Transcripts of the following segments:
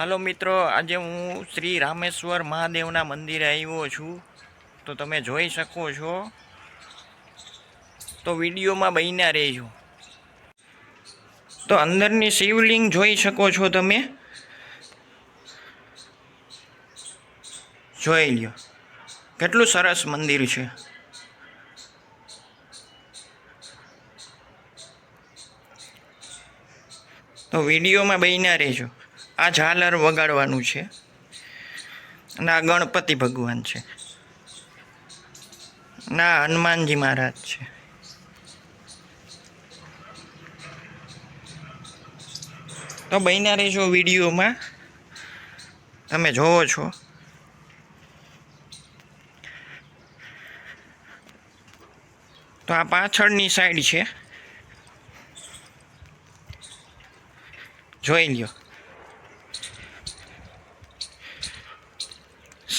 હાલો મિત્રો, આજે હું શ્રી રામેશ્વર મહાદેવના મંદિરે આવ્યો છું. તો તમે જોઈ શકો છો. તો વિડીયોમાં બન્યા રહેજો. તો અંદરની શિવલિંગ જોઈ શકો છો તમે. જોઈ લ્યો. કેટલું સરસ મંદિર છે. તો વિડીયોમાં બન્યા રહેજો. આ ઝાલર વગાડવાનું છે. અને આ ગણપતિ ભગવાન છે. ના હનુમાનજી મહારાજ છે. તો બહીના રહેજો વિડીયોમાં. તમે જોવો છો. તો આ પાછળની સાઈડ છે. જોઈ લ્યો.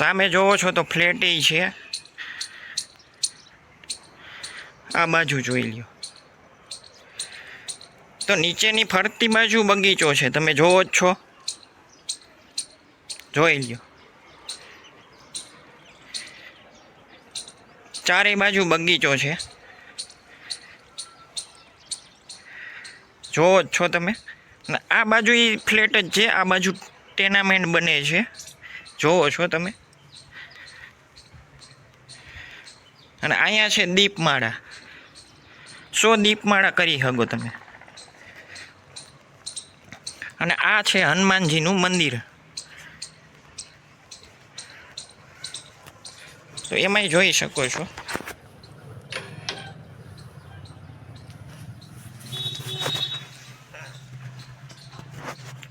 સામે જોવો છો તો ફ્લેટ છે. આ બાજુ જોઈ લ્યો. તો નીચેની ફરતી બાજુ બગીચો છે, તમે જોવો જ છો. જોઈ લ્યો. ચારે બાજુ બગીચો છે. જોવો જ છો તમે. આ બાજુ એ ફ્લેટ જ છે, આ બાજુ ટેનામેન્ટ બને છે. જોવો છો તમે. અને અહીંયા છે દીપમાળા. સો દીપમાળા કરી શકો તમે. અને આ છે હનુમાનજીનું મંદિર. તો એમાંય જોઈ શકો છો.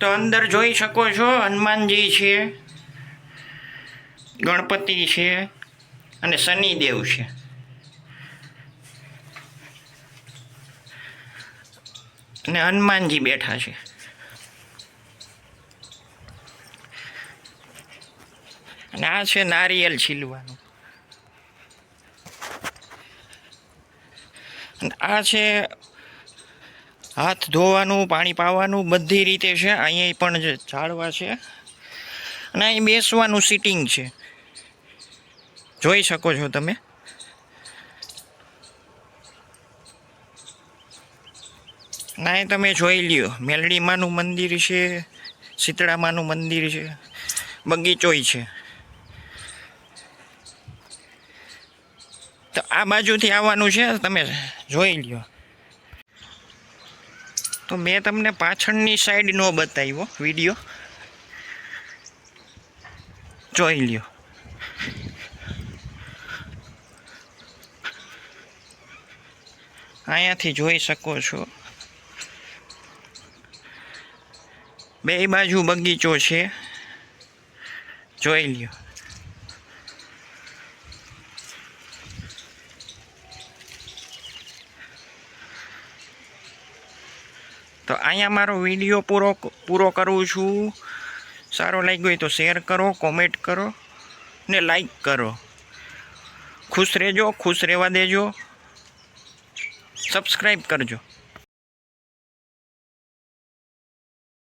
તો અંદર જોઈ શકો છો હનુમાનજી છે, ગણપતિ છે અને શનિદેવ છે. અને હનુમાનજી બેઠા છે. અને આ છે નારિયેલ છીલવાનું. આ છે હાથ ધોવાનું, પાણી પાવાનું, બધી રીતે છે. અહીંયા પણ ઝાડવા છે. અને અહીં બેસવાનું સિટિંગ છે. જોઈ શકો છો તમે. ના એ તમે જોઈ લ્યો. મેલડીમાનું મંદિર છે, શીતળામાનું મંદિર છે, બગીચોય છે. તો આ બાજુથી આવવાનું છે, તમે જોઈ લ્યો. તો મેં તમને પાછળની સાઈડ નો બતાવ્યો વીડિયો જોઈ લ્યો. અહીંયાથી જોઈ શકો છો. બે બાજુ બગીચો છે. જોઈ લ્યો. તો અહીંયા મારો વીડિયો પૂરો પૂરો કરું છું. સારો લાગ્યો હોય તો શેર કરો, કોમેન્ટ કરો ને લાઈક કરો. ખુશ રહેજો, ખુશ રહેવા દેજો. સબસ્ક્રાઈબ કરજો.